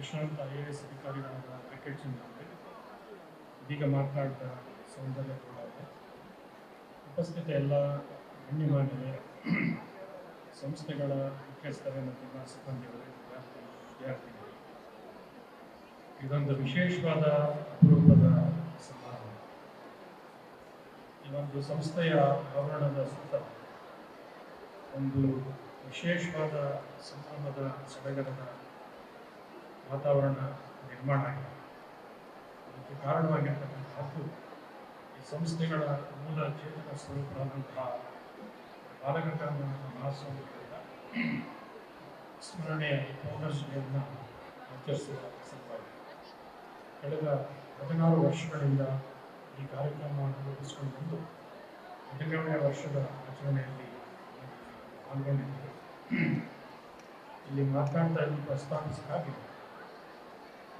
ವಿಶ್ರಾಂತ I A S ಅಧಿಕಾರಿಗಳಾದ ಕ್ರಿಕೆಟ್ ಚಿಂತಾಮಣಿ ಇದೀಗ ಮಾತನಾಡಿದ ಸೌಂದರ್ಯ ಕೂಡ ಉಪಸ್ಥಿತ ಎಲ್ಲ ಗಣ್ಯಮಾನ್ಯ ಸಂಸ್ಥೆಗಳ ಮುಖ್ಯಸ್ಥರೇ ಮತ್ತು ಸಿಬ್ಬಂದಿಗಳು ವಿದ್ಯಾರ್ಥಿಗಳು. ಇದೊಂದು ವಿಶೇಷವಾದ ಅಪರೂಪದ ಸಮಾರಂಭ. ಈ ಒಂದು ಸಂಸ್ಥೆಯ ಆವರಣದ ಸುತ್ತ. ಒಂದು ವಿಶೇಷವಾದ ಸಂಭ್ರಮದ ಸಡಗರದ ವಾತಾವರಣ ನಿರ್ಮಾಣ ಆಗಿದೆ. ಅದಕ್ಕೆ ಕಾರಣವಾಗಿರ್ತಕ್ಕಂಥದ್ದು ಈ ಸಂಸ್ಥೆಗಳ ಮೂಲ ಚೇತನ ಸ್ವರೂಪವಾದಂತಹ ಬಾಲಗಂಗಾಧರ ಮಹಾಸ್ವಾಮಿಗಳಿಂದ ಸ್ಮರಣೆಯ ಪೌರ್ಣಶ್ರೀಯನ್ನು ಆಚರಿಸುವ ಸಲುವಾಗಿ ಕಳೆದ ಹದಿನಾರು ವರ್ಷಗಳಿಂದ ಈ ಕಾರ್ಯಕ್ರಮವನ್ನು ರೂಪಿಸಿಕೊಂಡು ಬಂದು ಹದಿನೇಳನೇ ವರ್ಷದ ಆಚರಣೆಯಲ್ಲಿ ಪಾಲ್ಗೊಂಡಿದ್ದೇವೆ ಇಲ್ಲಿ ಮಾತನಾಡ್ತಾ ಇಲ್ಲಿ ಪ್ರಸ್ತಾಪಿಸಲಾಗಿದೆ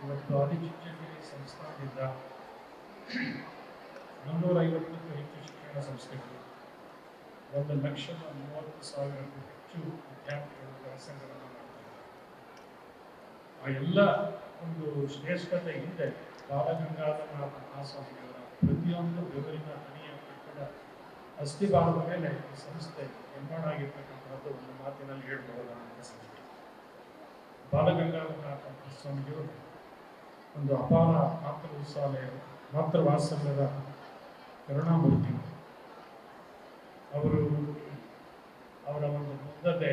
ಇವತ್ತು ಆದಿಚುಂಚನಗಿರಿ ಸಂಸ್ಥಾನದಿಂದ ಮುನ್ನೂರೈವತ್ತಕ್ಕೂ ಹೆಚ್ಚು ಶಿಕ್ಷಣ ಸಂಸ್ಥೆಗಳು ಒಂದು ಲಕ್ಷದ ಮೂವತ್ತು ಸಾವಿರಕ್ಕೂ ಹೆಚ್ಚು ವಿದ್ಯಾರ್ಥಿಗಳು ವ್ಯಾಸಂಗವನ್ನು ಮಾಡ್ತಾರೆ ಆ ಎಲ್ಲ ಒಂದು ಶ್ರೇಷ್ಠತೆ ಹಿಂದೆ ಬಾಲಗಂಗಾಧರನಾಥ ಮಹಾಸ್ವಾಮಿಯವರ ಪ್ರತಿಯೊಂದು ಬೆವರಿನ ಹನಿಯ ಕಟ್ಟಡ ಅಸ್ಥಿಭಾರದ ಮೇಲೆ ಈ ಸಂಸ್ಥೆ ನಿರ್ಮಾಣ ಆಗಿರ್ತಕ್ಕಂಥದ್ದು ಒಂದು ಮಾತಿನಲ್ಲಿ ಹೇಳಬಹುದಾದ ಸಂಸ್ಥೆ ಬಾಲಗಂಗಾಧರನಾಥ ಮಹಾಸ್ವಾಮಿಯವರು ಒಂದು ಅಪಾರ ಮಾತೃ ಮಾತೃ ವಾತ್ಸಲ್ಯದ ಕರುಣಾಮೂರ್ತಿ. ಅವರು ಅವರ ಒಂದು ಮುಗ್ಧತೆ,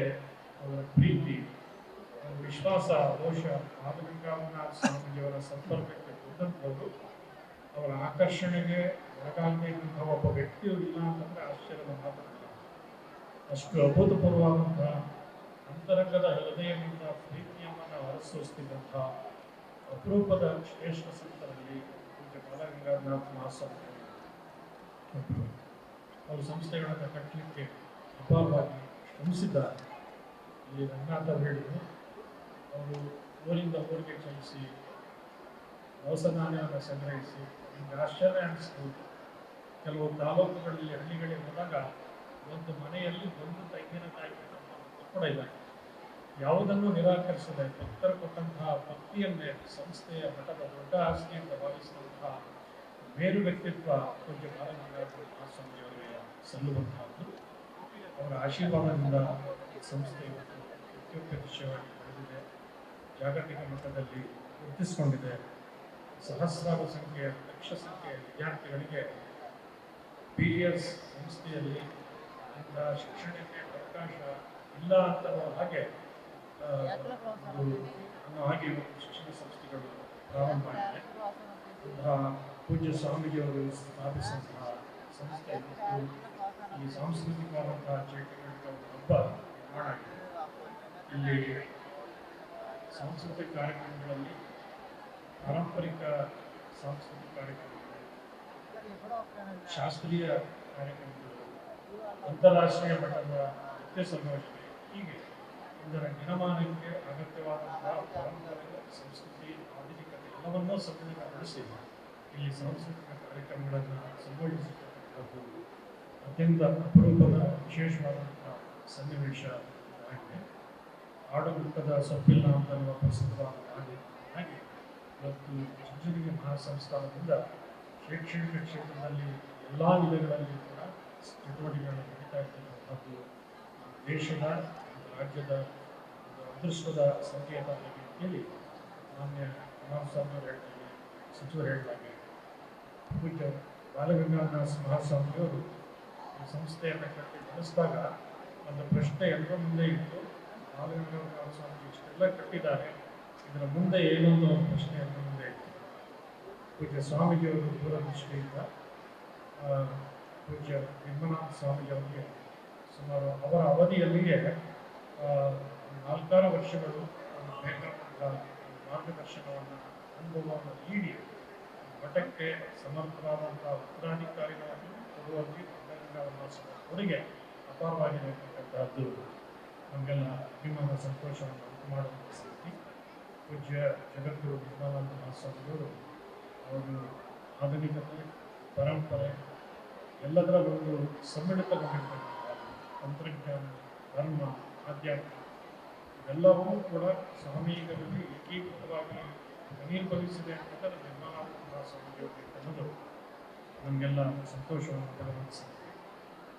ಅವರ ಪ್ರೀತಿ ವಿಶ್ವಾಸ ದೋಷ ಬಾಲಗಂಗಾಧರನಾಥ ಸ್ವಾಮೀಜಿಯವರ ಸಂಪರ್ಕಕ್ಕೆ ಬಂದಂಥವರು. ಅವರ ಆಕರ್ಷಣೆಗೆ ಒಳಗಾಗದೇ ಒಬ್ಬ ವ್ಯಕ್ತಿಯು ಇಲ್ಲ ಅಂತಂದರೆ ಆಶ್ಚರ್ಯದ ಮಾತಾಡ್ತಾರೆ ಅಷ್ಟು ಅಭೂತಪೂರ್ವವಾದಂತಹ ಅಂತರಂಗದ ಹೃದಯದಿಂದ ಪ್ರೀತಿಯನ್ನು ಹೊರಸೂಸ್ತಿದ್ದಂತಹ ಅಪರೂಪದ ಶ್ರೇಷ್ಠ ಸಂತರಲ್ಲಿ ಪೂಜ್ಯ ಬಾಲಗಂಗಾಧರನಾಥ ಮಹಾಸ್ವಾಮಿ. ಅವರು ಸಂಸ್ಥೆಗಳನ್ನು ಕಟ್ಟಲಿಕ್ಕೆ ಅಪಾರವಾಗಿ ಶ್ರಮಿಸಿದ್ದಾರೆ. ಇಲ್ಲಿ ರಂಗನಾಥ ಹೇಳಿದರು. ಅವರು ಊರಿಂದ ಊರಿಗೆ ಚಲಿಸಿ ದವಸಧಾನ್ಯವನ್ನು ಸಂಗ್ರಹಿಸಿ, ನಿಮಗೆ ಆಶ್ಚರ್ಯ ಅನಿಸ್ಬೋದು. ಕೆಲವು ತಾಲೂಕುಗಳಲ್ಲಿ ಹಳ್ಳಿಗಳಿಗೆ ಹೋದಾಗ ಒಂದು ಮನೆಯಲ್ಲಿ ಒಂದು ತೆಂಗಿನಕಾಯಿ ಕೂಡ ಇಲ್ಲ ಯಾವುದನ್ನು ನಿರಾಕರಿಸದೆ ಭಕ್ತರು ಕೊಟ್ಟಂತಹ ಭಕ್ತಿಯನ್ನೇ ಸಂಸ್ಥೆಯ ಮಠದ ದೊಡ್ಡ ಆಸ್ತಿ ಅಂತ ಭಾವಿಸಿದಂತಹ ಮೇರು ವ್ಯಕ್ತಿತ್ವ ಪೂಜ್ಯ ಬಾಲಗಂಗಾಧರ ಮಹಾಸ್ವಾಮಿಯವರಿಗೆ ಸಲ್ಲುವಂತಹದ್ದು. ಅವರ ಆಶೀರ್ವಾದದಿಂದ ಸಂಸ್ಥೆ ಇವತ್ತು ಅತ್ಯುತ್ಕೃಷ್ಟವಾಗಿ ಬೆಳೆದಿದೆ ಜಾಗತಿಕ ಮಟ್ಟದಲ್ಲಿ ಗುರುತಿಸಿಕೊಂಡಿದೆ ಸಹಸ್ರಾರು ಸಂಖ್ಯೆಯ ಲಕ್ಷ ಸಂಖ್ಯೆಯ ವಿದ್ಯಾರ್ಥಿಗಳಿಗೆ ಬಿ ಎಸ್ ಸಂಸ್ಥೆಯಲ್ಲಿ ಶಿಕ್ಷಣಕ್ಕೆ ಅವಕಾಶ ಇಲ್ಲ ಅಂತ ಹಾಗೆ ಹಾಗೆ ಶಿಕ್ಷಣ ಸಂಸ್ಥೆಗಳು ಪ್ರಾರಂಭ ಇಂತಹ ಪೂಜ್ಯ ಸ್ವಾಮೀಜಿಯವರು ಸ್ಥಾಪಿಸಿದಂತಹ ಸಂಸ್ಥೆ ಈ ಸಾಂಸ್ಕೃತಿಕ ಚೈತನ್ಯ ಹಬ್ಬ ಇಲ್ಲಿ ಸಾಂಸ್ಕೃತಿಕ ಕಾರ್ಯಕ್ರಮಗಳಲ್ಲಿ ಪಾರಂಪರಿಕ ಸಾಂಸ್ಕೃತಿಕ ಕಾರ್ಯಕ್ರಮಗಳು ಶಾಸ್ತ್ರೀಯ ಕಾರ್ಯಕ್ರಮಗಳು ಅಂತಾರಾಷ್ಟ್ರೀಯ ಮಟ್ಟದ ನೃತ್ಯ ಸಂಯೋಜನೆ ಹೀಗೆ ಇದರ ನಿರ್ಮಾಣಕ್ಕೆ ಅಗತ್ಯವಾದಂತಹ ಸಂಸ್ಕೃತಿ, ಆಧುನಿಕತೆ ಎಲ್ಲವನ್ನೂ ಸಮ್ಮಿಳಿತಗೊಳಿಸಿ ಇಲ್ಲಿ ಸಾಂಸ್ಕೃತಿಕ ಕಾರ್ಯಕ್ರಮಗಳನ್ನು ಸಂಯೋಜಿಸಿರ್ತಕ್ಕಂಥದ್ದು ಅತ್ಯಂತ ಅಪರೂಪದ ವಿಶೇಷವಾದಂತಹ ಸನ್ನಿವೇಶ ಆಗಿದೆ. ಆಡುಗುಟ್ಟದ ಸೊಪ್ಪಿಲ್ಲ ಅಂತ ಅನ್ನುವ ಪ್ರಸಿದ್ಧವಾದ ಹಾಗೆ ಹಾಗೆ ಇವತ್ತು ಮಹಾ ಮಹಾಸಂಸ್ಥಾನದಿಂದ ಶೈಕ್ಷಣಿಕ ಕ್ಷೇತ್ರದಲ್ಲಿ ಎಲ್ಲ ವಿಧಗಳಲ್ಲಿ ಕೂಡ ಚಟುವಟಿಕೆಗಳನ್ನು ನಡೀತಾ ಇರ್ತಕ್ಕಂಥದ್ದು ದೇಶದ ರಾಜ್ಯದ ಅದೃಷ್ಟದ ಸಂಕೇತ ಅಂತೇಳಿ ಮಾನ್ಯ ಅವರು ಹೇಳ್ತಾರೆ ಸಚಿವರು ಹೇಳ್ತಾರೆ ಪೂಜ್ಯ ಬಾಲಗಂಗಾಧರ ಮಹಾಸ್ವಾಮಿಯವರು ಈ ಸಂಸ್ಥೆಯನ್ನು ಕಟ್ಟಿ ನಡೆಸಿದಾಗ ಒಂದು ಪ್ರಶ್ನೆ ಎಲ್ಲರ ಮುಂದೆ ಇತ್ತು. ಬಾಲಗಂಗಾಧರ ಸ್ವಾಮಿ ಇಷ್ಟೆಲ್ಲ ಕಟ್ಟಿದ್ದಾರೆ. ಇದರ ಮುಂದೆ ಏನೊಂದು ಪ್ರಶ್ನೆ ಎಲ್ಲರ ಮುಂದೆ ಇತ್ತು. ಪೂಜ್ಯ ಸ್ವಾಮೀಜಿಯವರು ದೂರದೃಷ್ಟಿಯಿಂದ ಪೂಜ್ಯ ಸ್ವಾಮೀಜಿ ಸ್ವಾಮೀಜಿಯವರಿಗೆ ಸುಮಾರು ಅವರ ಅವಧಿಯಲ್ಲಿಯೇ ನಾಲ್ಕಾರು ವರ್ಷಗಳು ಮಾರ್ಗದರ್ಶನವನ್ನು ಅನುಭವವನ್ನು ನೀಡಿ ಮಠಕ್ಕೆ ಸಮರ್ಥರಾದಂತಹ ಉತ್ತರಾಧಿಕಾರಿಗಳನ್ನು ಕೊಡುವಲ್ಲಿ ಬಾಲಗಂಗಾಧರ ಕೊಡುಗೆ ಅಪಾರವಾಗಿದೆ ಅಂತಕ್ಕಂಥದ್ದು ನಮಗೆಲ್ಲ ಅಭಿಮಾನ ಸಂತೋಷವನ್ನು ಉಂಟು ಮಾಡುವಂಥ ಸ್ಥಿತಿ. ಪೂಜ್ಯ ಜಗದ್ಗುರು ನಿರ್ಮಲಾನಂದ ಮಹಾಸ್ವಾಮಿಗಳು ಅವರು ಆಧುನಿಕತೆ, ಪರಂಪರೆ ಎಲ್ಲದರ ಒಂದು ಸಮ್ಮಿಳಿತಗೊಂಡಿರ್ತಕ್ಕಂಥ ಆಧ್ಯಾತ್ಮ ಇವೆಲ್ಲವೂ ಕೂಡ ಸ್ವಾಮಿಗಳಲ್ಲಿ ಏಕೀಕೃತವಾಗಿ ಅನಿರ್ಭವಿಸಿದೆ ಅಂತ ನಮ್ಮೆಲ್ಲ ಸ್ವಾಮೀಜಿಯವರಿಗೆ ಅನ್ನೋದು ನಮಗೆಲ್ಲ ಸಂತೋಷವನ್ನು ಸಂಗತಿ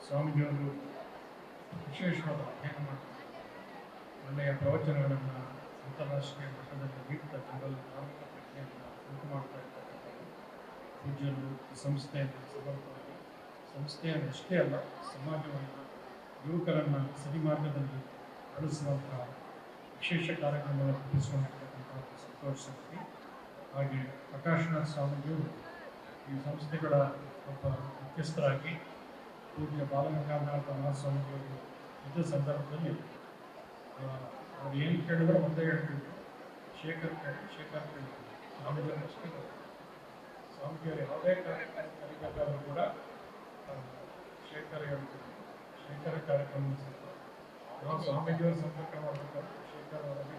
ಸ್ವಾಮೀಜಿಯವರು ವಿಶೇಷವಾದ ಅಧ್ಯಯನ ಮಾಡ್ತಾರೆ. ಒಳ್ಳೆಯ ಪ್ರವಚನಗಳನ್ನು ಅಂತಾರಾಷ್ಟ್ರೀಯ ಮಟ್ಟದಲ್ಲಿ ನೀಡ್ತಾ ಜನರಲ್ಲಿ ಧಾರ್ಮಿಕ ಪ್ರಜ್ಞೆಯನ್ನು ಉಂಟು ಮಾಡ್ತಾ ಇರ್ತಕ್ಕಂಥದ್ದು. ಪೂಜ್ಯರು, ಸಂಸ್ಥೆಯನ್ನು ಸಮರ್ಥವಾಗಿ ಸಂಸ್ಥೆಯನ್ನು ಅಷ್ಟೇ ಅಲ್ಲ, ಸಮಾಜವನ್ನು ಯುವಕರನ್ನು ಸರಿ ನಡೆಸುವಂತಹ ವಿಶೇಷ ಕಾರ್ಯಕ್ರಮಗಳನ್ನು ರೂಪಿಸಿಕೊಂಡಿರ್ತಕ್ಕಂಥ ಒಂದು ಸಂತೋಷ ಸಂಗತಿ ಹಾಗೆ ಪ್ರಕಾಶನಾಥ್ ಸ್ವಾಮಿಯು ಈ ಸಂಸ್ಥೆಗಳ ಒಬ್ಬ ಮುಖ್ಯಸ್ಥರಾಗಿ ಪೂಜ್ಯ ಬಾಲಗಂಗಾಧರ ಮಹಾಸ್ವಾಮಿಯವರು ಇದ್ದ ಸಂದರ್ಭದಲ್ಲಿ ಅವರು ಏನು ಕೇಳಿದ್ರು ಒಂದೇ ಹೇಳ್ತಿದ್ರು. ಶೇಖರ್ ಕೇಳಿ ಶೇಖರ್ ಕೇಳಿ. ಸ್ವಾಮಿಗಳು ಅಷ್ಟೇ ಗೊತ್ತು. ಸ್ವಾಮಿಜಿಯವರು ಯಾವುದೇ ಕಾರ್ಯಕ್ರಮ ಕಲಿಬೇಕಾದರೂ ಕೂಡ ಶೇಖರ್ ಹೇಳ್ತಿದ್ರು. ಶೇಖರ ಕಾರ್ಯಕ್ರಮ ನಾವು ಸ್ವಾಮೀಜಿಯವರು ಸಂಪರ್ಕ ಮಾಡಬೇಕಾದ್ರೆ ಶೇಖರ್ ಅವರಲ್ಲಿ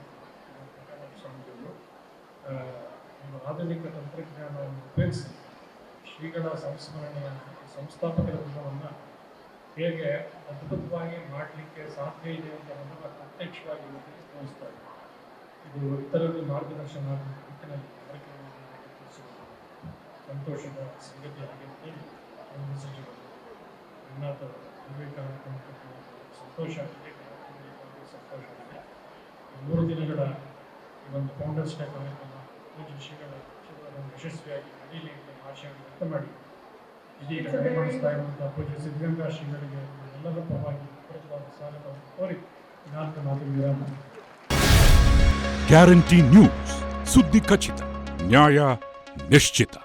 ಪ್ರಕಾಶ್ ಸ್ವಾಮೀಜಿಯವರು ಆಧುನಿಕ ತಂತ್ರಜ್ಞಾನವನ್ನು ಉಪಯೋಗಿಸಿ ಶ್ರೀಗಳ ಸಂಸ್ಮರಣೆಯ ಸಂಸ್ಥಾಪಕರ ಗುಣವನ್ನು ಹೇಗೆ ಅದ್ಭುತವಾಗಿ ಮಾಡಲಿಕ್ಕೆ ಸಾಧ್ಯ ಇದೆ ಅಂತ ಅನ್ನೋದನ್ನ ಪ್ರತ್ಯಕ್ಷವಾಗಿ ತೋರಿಸ್ತಾ ಇದೆ. ಇದು ಇತರರಿಗೆ ಮಾರ್ಗದರ್ಶನ ನಿಟ್ಟಿನಲ್ಲಿ ಸಂತೋಷದ ಸಂಗತಿ ಆಗಿರುತ್ತೆ. ಒಂದು ಸಚಿವರು ವಿವೇಕಾನಂದ ಸಂತೋಷ ಆಗಿದೆ ವಿವೇಕಾನಂದ ಸಂತೋಷ ಆಗಿದೆ ಈ ಮೂರು ದಿನಗಳ ಈ ಒಂದು ಫೌಂಡರ್ಸ್ ಡೇ ಕಾರ್ಯಕ್ರಮ ಪೂಜ್ಯ ಶ್ರೀಗಳ ಆಶೀರ್ವಾದವನ್ನು ಯಶಸ್ವಿಯಾಗಿ ನಡೀಲಿ ಅಂತ ಆಶಯವನ್ನು ವ್ಯಕ್ತ ಮಾಡಿ. ಇದೀಗ ನಡೆಮಾಡಿಸ್ತಾ ಇರುವಂತಹ ಪೂಜ್ಯ ಸಿದ್ಧಗಂಗಾ ಶ್ರೀಗಳಿಗೆ ಎಲ್ಲರ ಪರವಾಗಿ ಪೂರಕವಾದ ಸ್ವಾಗತವನ್ನು ಕೋರಿ ನಾಲ್ಕು ಮಾತು ವಿರಾಮ. ಗ್ಯಾರಂಟಿ ನ್ಯೂಸ್ ಸುದ್ದಿ ಖಚಿತ ನ್ಯಾಯ ನಿಶ್ಚಿತ.